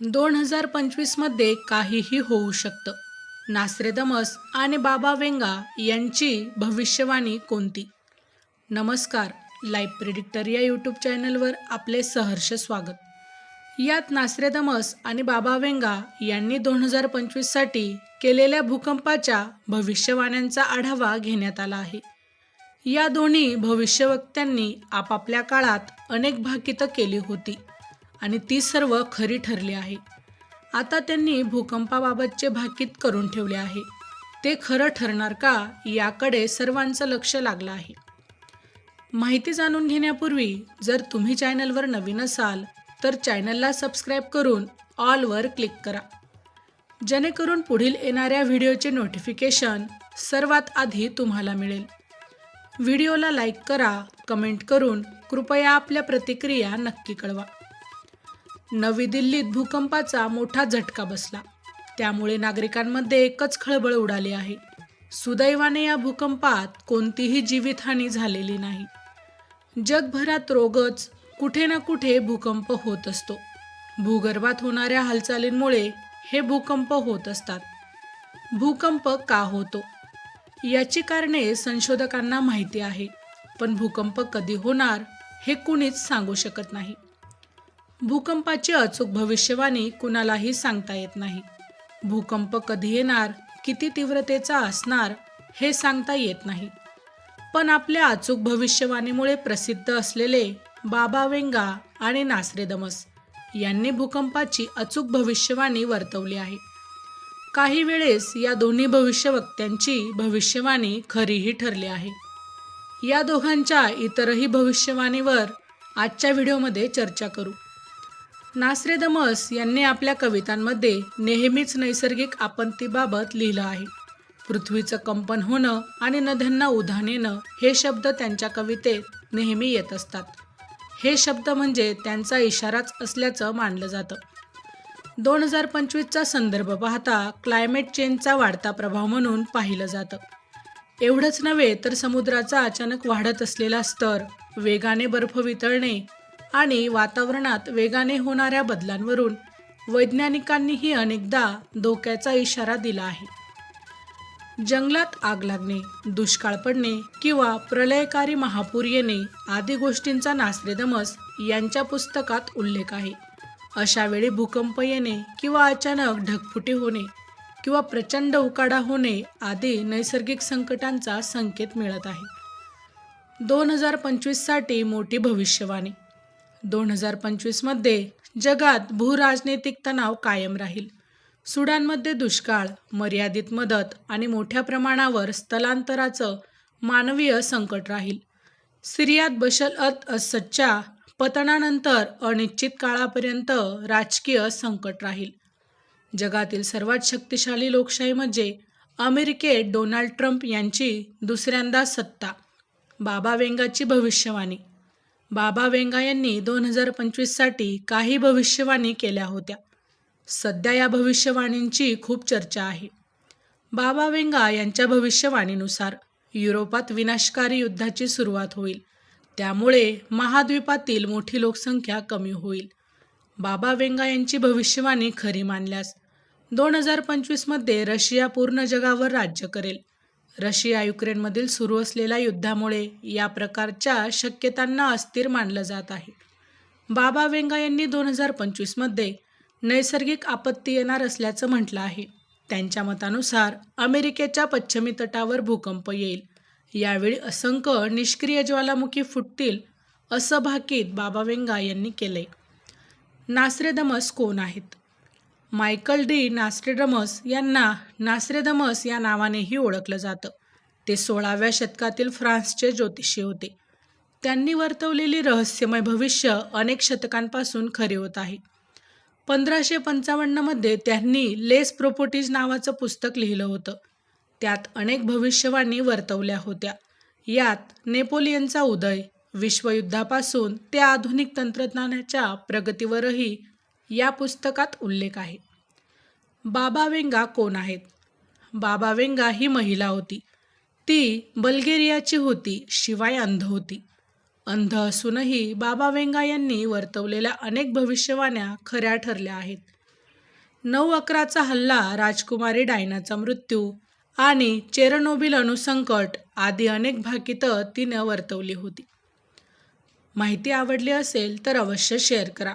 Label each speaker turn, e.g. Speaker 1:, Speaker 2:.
Speaker 1: दोन हजार पंचवीसमध्ये काहीही होऊ शकतं. नास्रेदमस आणि बाबा वेंगा यांची भविष्यवाणी कोणती? नमस्कार लाईव्ह प्रिडिक्टर या यूट्यूब चॅनलवर आपले सहर्ष स्वागत. यात नास्रेदमस आणि बाबा वेंगा यांनी दोन हजार पंचवीससाठी केलेल्या भूकंपाच्या भविष्यवाण्यांचा आढावा घेण्यात आला आहे. या दोन्ही भविष्यवक्त्यांनी आपापल्या काळात अनेक भाकितं केली होती. आणि ती सर्व खरी ठरली आहे. आता त्यांनी भूकंपाबाबतचे भाकीत करून ठेवले आहे. ते खरं ठरणार का याकडे सर्वांचं लक्ष लागलं आहे. माहिती जाणून घेण्यापूर्वी जर तुम्ही चॅनलवर नवीन असाल तर चॅनलला सबस्क्राईब करून ऑलवर क्लिक करा. जेणेकरून पुढील येणाऱ्या व्हिडिओचे नोटिफिकेशन सर्वात आधी तुम्हाला मिळेल. व्हिडिओला लाईक करा कमेंट करून कृपया आपल्या प्रतिक्रिया नक्की कळवा. नवी दिल्लीत भूकंपाचा मोठा झटका बसला. त्यामुळे नागरिकांमध्ये एकच खळबळ उडाली आहे. सुदैवाने या भूकंपात कोणतीही जीवितहानी झालेली नाही. जगभरात रोगच कुठे ना कुठे भूकंप होत असतो. भूगर्भात होणाऱ्या हालचालींमुळे हे भूकंप होत असतात. भूकंप का होतो? याची कारणे संशोधकांना माहिती आहे. पण भूकंप कधी होणार हे कुणीच सांगू शकत नाही. भूकंपाची अचूक भविष्यवाणी कुणालाही सांगता येत नाही. भूकंप कधी येणार किती तीव्रतेचा असणार हे सांगता येत नाही. पण आपल्या अचूक भविष्यवाणीमुळे प्रसिद्ध असलेले बाबा वेंगा आणि नासरेदमस यांनी भूकंपाची अचूक भविष्यवाणी वर्तवली आहे. काही वेळेस या दोन्ही भविष्यवक्त्यांची भविष्यवाणी खरीही ठरली आहे. या दोघांच्या इतरही भविष्यवाणीवर आजच्या व्हिडिओमध्ये चर्चा करू. नासरे दमस यांनी आपल्या कवितांमध्ये नेहमीच नैसर्गिक आपत्तीबाबत लिहिलं आहे. पृथ्वीचं कंपन होणं आणि नद्यांना उधाण येणं हे शब्द त्यांच्या कवितेत नेहमी येत असतात. हे शब्द म्हणजे त्यांचा इशाराच असल्याचं मानलं जातं. दोन हजार पंचवीसचा संदर्भ पाहता क्लायमेट चेंजचा वाढता प्रभाव म्हणून पाहिलं जातं. एवढंच नव्हे तर समुद्राचा अचानक वाढत असलेला स्तर वेगाने बर्फ वितळणे आणि वातावरणात वेगाने होणाऱ्या बदलांवरून वैज्ञानिकांनीही अनेकदा धोक्याचा इशारा दिला आहे. जंगलात आग लागणे दुष्काळ पडणे किंवा प्रलयकारी महापूर येणे आदी गोष्टींचा नासरेदमस यांच्या पुस्तकात उल्लेख आहे. अशा वेळी भूकंप येणे किंवा अचानक ढगफुटी होणे किंवा प्रचंड उकाडा होणे आदी नैसर्गिक संकटांचा संकेत मिळत आहे. दोन हजार पंचवीससाठी मोठी भविष्यवाणी दोन हजार पंचवीसमध्ये जगात भूराजनैतिक तणाव कायम राहील. सुडानमध्ये दुष्काळ मर्यादित मदत आणि मोठ्या प्रमाणावर स्थलांतराचं मानवीय संकट राहील. सिरियात बशल अत असदच्या पतनानंतर अनिश्चित काळापर्यंत राजकीय संकट राहील. जगातील सर्वात शक्तिशाली लोकशाही म्हणजे अमेरिकेत डोनाल्ड ट्रम्प यांची दुसऱ्यांदा सत्ता बाबा वेंगाची भविष्यवाणी. बाबा वेंगा यांनी दोन हजार पंचवीससाठी काही भविष्यवाणी केल्या होत्या. सध्या या भविष्यवाणींची खूप चर्चा आहे. बाबा वेंगा यांच्या भविष्यवाणीनुसार युरोपात विनाशकारी युद्धाची सुरुवात होईल. त्यामुळे महाद्वीपातील मोठी लोकसंख्या कमी होईल. बाबा वेंगा यांची भविष्यवाणी खरी मानल्यास दोन हजार पंचवीसमध्ये रशिया पूर्ण जगावर राज्य करेल. रशिया युक्रेनमधील सुरू असलेल्या युद्धामुळे या प्रकारच्या शक्यतांना अस्थिर मानलं जात आहे. बाबा वेंगा यांनी दोन हजार पंचवीसमध्ये नैसर्गिक आपत्ती येणार असल्याचं म्हटलं आहे. त्यांच्या मतानुसार अमेरिकेच्या पश्चिमी तटावर भूकंप येईल. यावेळी असंख्य निष्क्रिय ज्वालामुखी फुटतील असं भाकीत बाबा वेंगा यांनी केलंय. नासरेदमस कोण आहेत? मायकल डी नास्ट्रेडमस यांना नास्ट्रेडमस या नावानेही ओळखलं जातं. ते सोळाव्या शतकातील फ्रान्सचे ज्योतिषी होते. त्यांनी वर्तवलेली रहस्यमय भविष्य अनेक शतकांपासून खरे होत आहे. पंधराशे पंचावन्नमध्ये त्यांनी लेस प्रोपोटीज नावाचं पुस्तक लिहिलं होतं. त्यात अनेक भविष्यवाणी वर्तवल्या होत्या. यात नेपोलियनचा उदय विश्वयुद्धापासून ते आधुनिक तंत्रज्ञानाच्या प्रगतीवरही या पुस्तकात उल्लेख आहे. बाबा वेंगा कोण आहेत? बाबा वेंगा ही महिला होती. ती बल्गेरियाची होती शिवाय अंध होती. अंध असूनही बाबा वेंगा यांनी वर्तवलेल्या अनेक भविष्यवाण्या खऱ्या ठरल्या आहेत. नऊ अकराचा हल्ला राजकुमारी डायनाचा मृत्यू आणि चेरनोबिल अणुसंकट आदी अनेक भाकितं तिनं वर्तवली होती. माहिती आवडली असेल तर अवश्य शेअर करा.